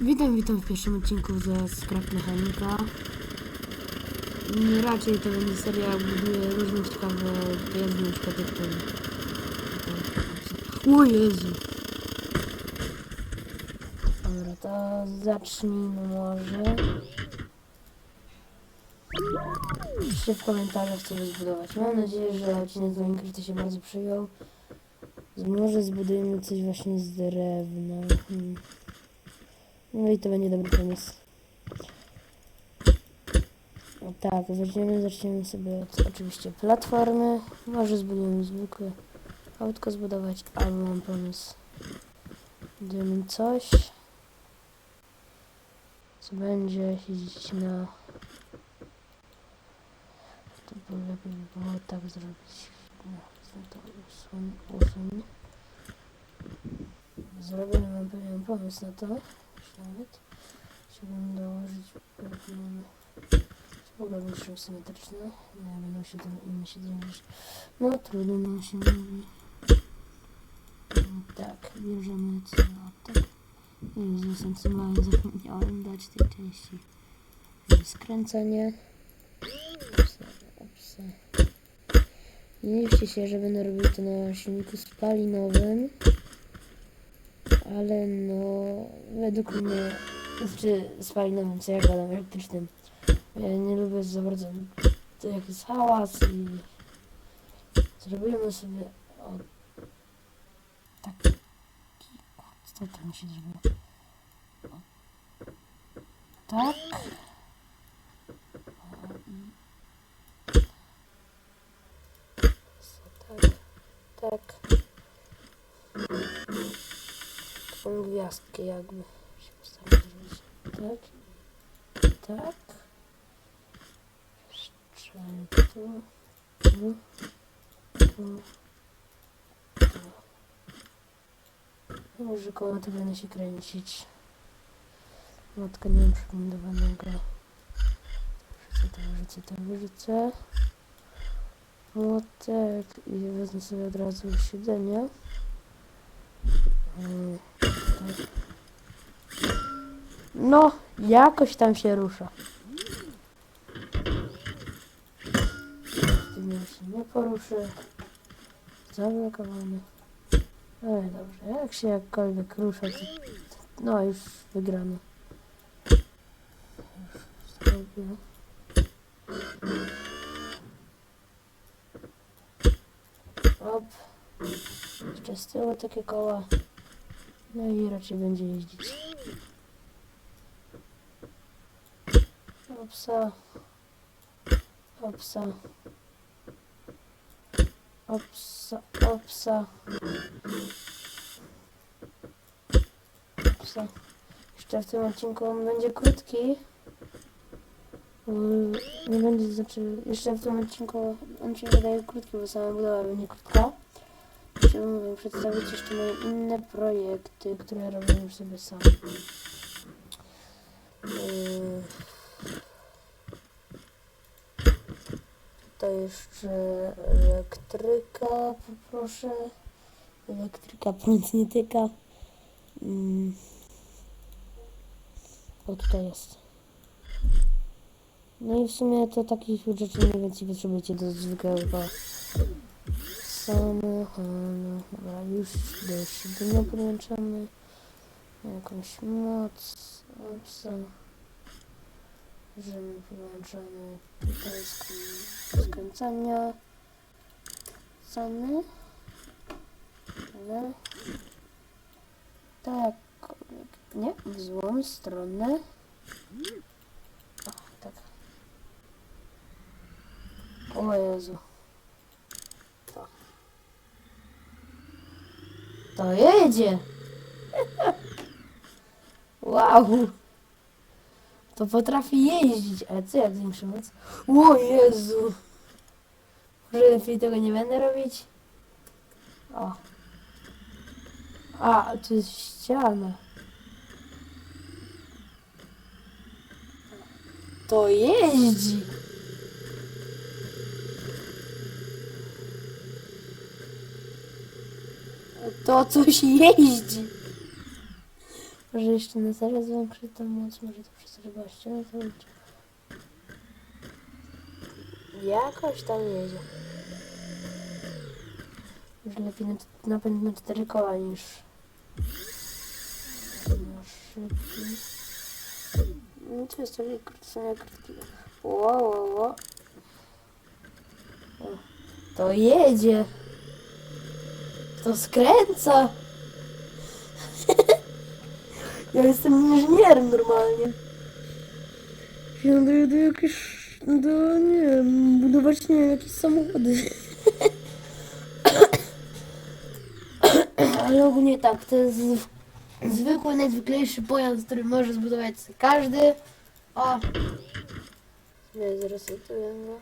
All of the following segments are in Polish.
Witam, witam w pierwszym odcinku ze Scrap Mechanika. Raczej to będzie seria, jak buduję różne ciekawe pojazdy, na przykład jak ten... O Jezu! Dobra, to zacznijmy może. Piszcie w komentarzach, co zbudować. Mam nadzieję, że odcinek z Minecrafta się bardzo przyjął. Może zbudujemy coś właśnie z drewna. Hmm. No i to będzie dobry pomysł. O, tak, zaczniemy, zaczniemy sobie od oczywiście platformy. Może zbudujemy zwykłe autko zbudować, albo mam pomysł. Budujemy coś, co będzie jeździć na... To by lepiej by było tak zrobić. No, to. Zrobię, mam pewien pomysł na to nawet. Chciałbym dołożyć pewien... W ogóle wyższą symetryczne. Nie będą się tym inne się dzielić. No trudno nam się mówi. Tak, bierzemy cylotek. Jezu, są cymały, zapomniałem dać tej części. Skręcenie. Opsa, opsa. Nie liczcie się, że będę robił to na silniku spalinowym. Ale no, według mnie, czy spalinowym, co ja gadam, elektrycznym. Ja nie lubię za bardzo to jak jest hałas i zrobimy sobie o taki co to mi się zrobiło? Tak. Tak? Tak taką gwiazdkę jakby się zrobić tak. Tak jeszcze tu tu tu tu może koło to będę się kręcić. Matka nie mam przebudowanego wyrzucę to, wyrzucę to, wyrzucę młotek i wezmę sobie od razu siedzenie. No jakoś tam się rusza tym się nie poruszy zablokowany no i dobrze, jak się jakkolwiek rusza, to, no już wygramy. Już zrobię. Op. Jeszcze z tyłu takie koła. No i raczej będzie jeździć. Opsa. Opsa. Opsa, opsa. Opsa. Jeszcze w tym odcinku on będzie krótki. Nie będzie, znaczy, jeszcze w tym odcinku on się wydaje krótki, bo sama budowa będzie krótka. Chciałbym przedstawić jeszcze moje inne projekty, które robię już sobie sam. Yy, To jeszcze elektryka, poproszę. Elektryka, prąd nie tyka. Mm. O, tutaj jest. No i w sumie to takich rzeczy mniej więcej potrzebujecie do zwykłego samochodu. Dobra, już do siedzenia podłączamy. Jakąś moc. Opsa że my wyłączamy tutaj sk- skręcania same ale tak nie, w złą stronę o, tak o Jezu to jedzie wow to potrafi jeździć, ale co ja większy moc? O Jezu! Może lepiej tego nie będę robić? O. A, tu jest ściana. To jeździ! To coś jeździ! Może jeszcze na zaraz zwiększy tą moc, może to przez rybości, no to liczę. Jakoś tam jedzie. Już lepiej na, napęd na cztery koła niż na szybki. No to jest takie krótkie, krótkie. Wow, wow, wow. O, To jedzie. To skręca. Ja jestem inżynierem normalnie. Ja daję do jakieś, do, nie wiem, budować, nie wiem, jakieś samochody. Ale ogólnie tak, to jest zwykły, najzwyklejszy pojazd, który może zbudować sobie każdy. O! Ja zresetuję go.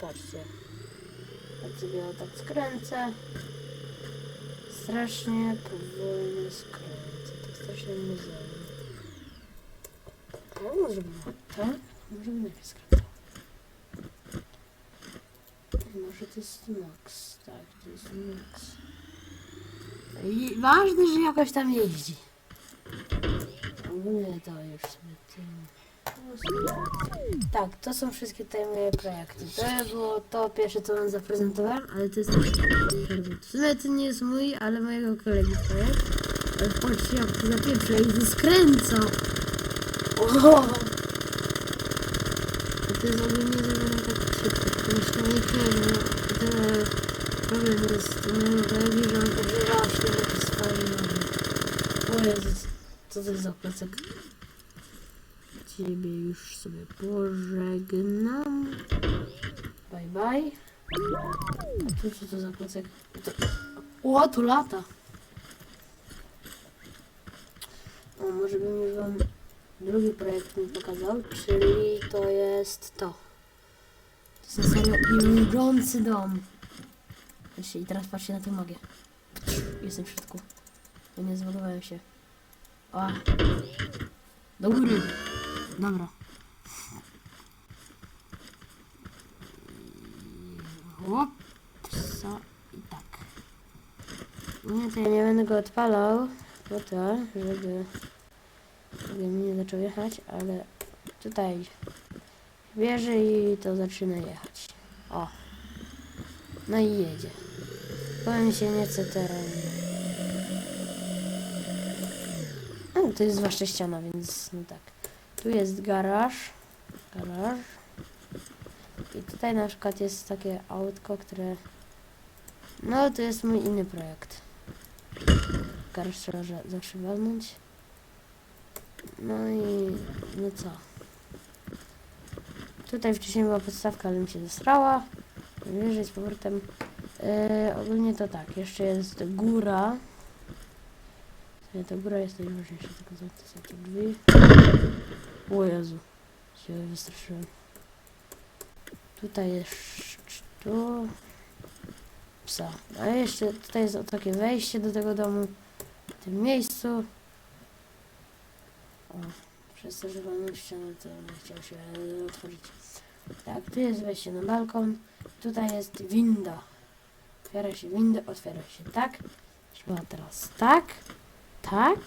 Patrzcie. Jak sobie ja tak skręcę. Strasznie powolnie skręcę. Tak strasznie muzeum. A może bym tak? Może bym najpierw skręcał. Może to jest Max. Tak, to jest Max. I ważne, że jakoś tam jeździ. Ogólnie to już sobie tym. Tak, to są wszystkie tutaj moje projekty. To było to pierwsze, co wam zaprezentowałem, ale to jest W sumie to nie jest mój, ale mojego kolegi projekt. Ale patrzcie, jak to zapieprza i skręca. O! A to jest ogólnie zrobione tak szybko. Myślałem, nie wiem, tyle problem jest z moim kolegi, że on używa silnika spalinowy. O Jezus, co to jest za plecak? Ciebie już sobie pożegnam. Bye bye. Tu co to za plecak? To... O, tu lata. O, może bym już wam drugi projekt mi pokazał, czyli to jest to. To jest serio ilujący dom. Patrzcie, i teraz patrzcie na tę magię. Jestem w środku. Nie zbudowałem się. O. Do góry. Dobra. Opsa i tak. Nie, to ja nie będę go odpalał po to, żeby, żeby mi nie zaczął jechać, ale tutaj bierze i to zaczyna jechać. O. No i jedzie. Powiem się nieco ten... O, to jest wasza ściana, więc no tak. Tu jest garaż. Garaż. I tutaj na przykład jest takie autko, które... No, to jest mój inny projekt. Garaż trzeba zawsze walnąć. No i... No co? Tutaj wcześniej była podstawka, ale mi się zesrała. Wyżej z powrotem. Yy, ogólnie to tak. Jeszcze jest góra. Ta góra jest najważniejsza, tylko sobie te drzwi. O Jezu, się wystraszyłem. Tutaj jest tu psa. A jeszcze tutaj jest takie wejście do tego domu. W tym miejscu. O, przez to, że ścianę, to nie chciał się otworzyć. Tak, tu jest wejście na balkon. Tutaj jest winda. Otwiera się winda, otwiera się tak. Trzeba teraz tak, tak,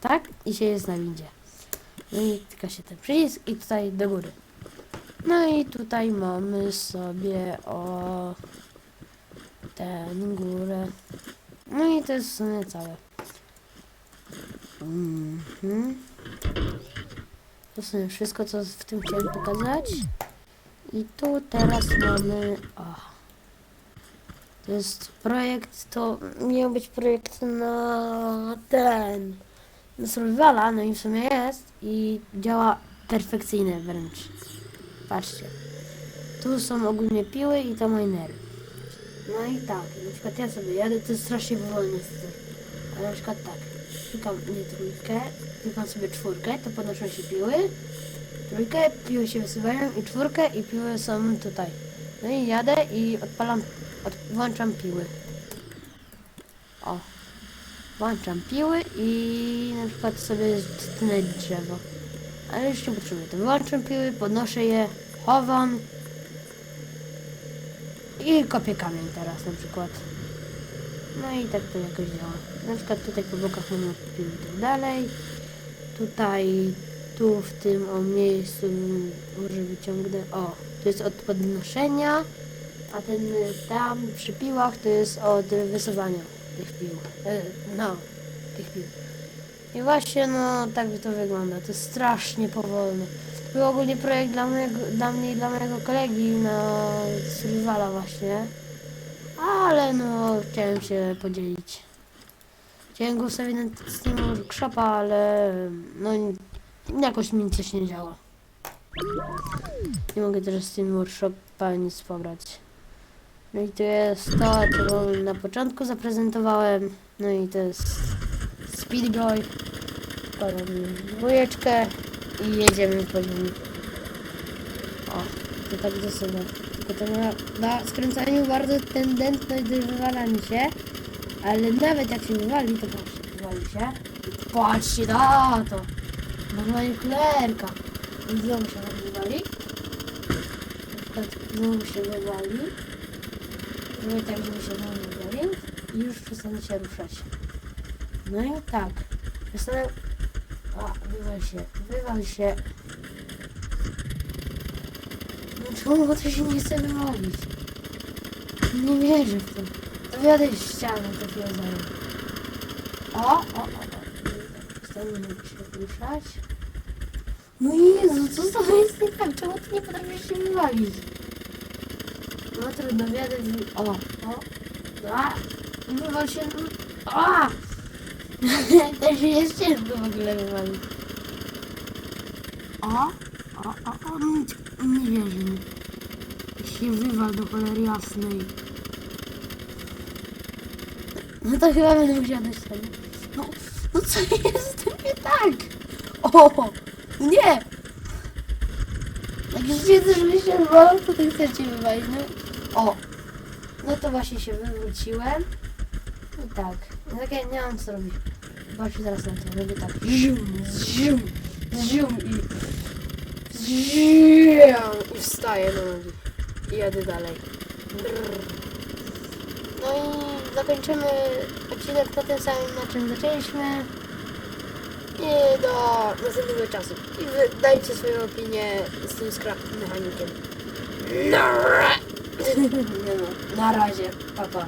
tak i się jest na windzie. No i tyka się ten przycisk i tutaj do góry. No i tutaj mamy sobie o ten górę. No i to jest w sumie całe. Mhm. To w sumie wszystko, co w tym chciałem pokazać. I tu teraz mamy... O. To jest projekt, to miał być projekt na ten... Survivala, no i w sumie jest. I działa perfekcyjnie wręcz. Patrzcie. Tu są ogólnie piły i to minery. No i tak, na przykład ja sobie jadę, to jest strasznie powolny styl. Ale na przykład tak, klikam nie trójkę, klikam sobie czwórkę, to podnoszą się piły, trójkę, piły się wysyłają i czwórkę i piły są tutaj. No i jadę i odpalam, od, włączam piły. O. Włączam piły i na przykład sobie tnę drzewo. Ale już nie potrzebuję. To wyłączam piły, podnoszę je, chowam i kopię kamień teraz na przykład. No i tak to jakoś działa. Na przykład tutaj po bokach mamy pił i tak dalej. Tutaj, tu w tym o miejscu może wyciągnę. O, to jest od podnoszenia, a ten tam przy piłach to jest od wysuwania tych pił. E, no, tych pił. I właśnie no tak to wygląda. To jest strasznie powolne. To był ogólnie projekt dla, mojego, dla mnie i dla mojego kolegi na Survivala właśnie. Ale no chciałem się podzielić. Chciałem go ustawić na Steam Workshopa, ale no jakoś mi coś nie działa. Nie mogę teraz z Steam Workshopa nic pobrać. No i to jest to, co na początku zaprezentowałem. No i to jest Speedboy. Wkładam dwójeczkę i jedziemy po nim. O, to tak dosyć. Tylko to ma na skręcaniu bardzo tendentność do wywalania się. Ale nawet jak się wywali, to patrzcie, wywali się. Patrzcie na to! Normalnie kulerka. I znowu się wywali. Na przykład znowu się wywali. Zrobię tak, żeby się znowu wywalił. I już przestanie się ruszać. No i tak. Przestanę... O, wywal się, wywal się. No czemu to się nie chce wywalić? Nie wierzę w to. To wiadę ścianę chwilę zajął. O, o, o, o. Przestanie się ruszać. No Jezu, co z tobą jest nie tak? Czemu ty nie potrafisz się wywalić? No trudno, wiadę... wy- O, o. A, wywal się... To się jest ciężko w ogóle wywalić. O, o, o, o, nic, nie wierzę mi. Się wywal do cholery jasnej. No to chyba będę musiała dać ten. No, no co jest nie tak? O, nie! Jak już wiedzę, że się wywalał, to ty chcecie wywalić, no. O, no to właśnie się wywróciłem. I tak, no tak ja nie mam co robić. Zobaczcie teraz na to, robię tak. Zium, zium, zium i... Zium, i wstaję na nogi. I jadę dalej. Brrr. No i zakończymy odcinek na tym samym, na czym zaczęliśmy. I do następnego czasu. I dajcie swoją opinię z tym scrap mechanikiem. No, Ну, на разе, папа.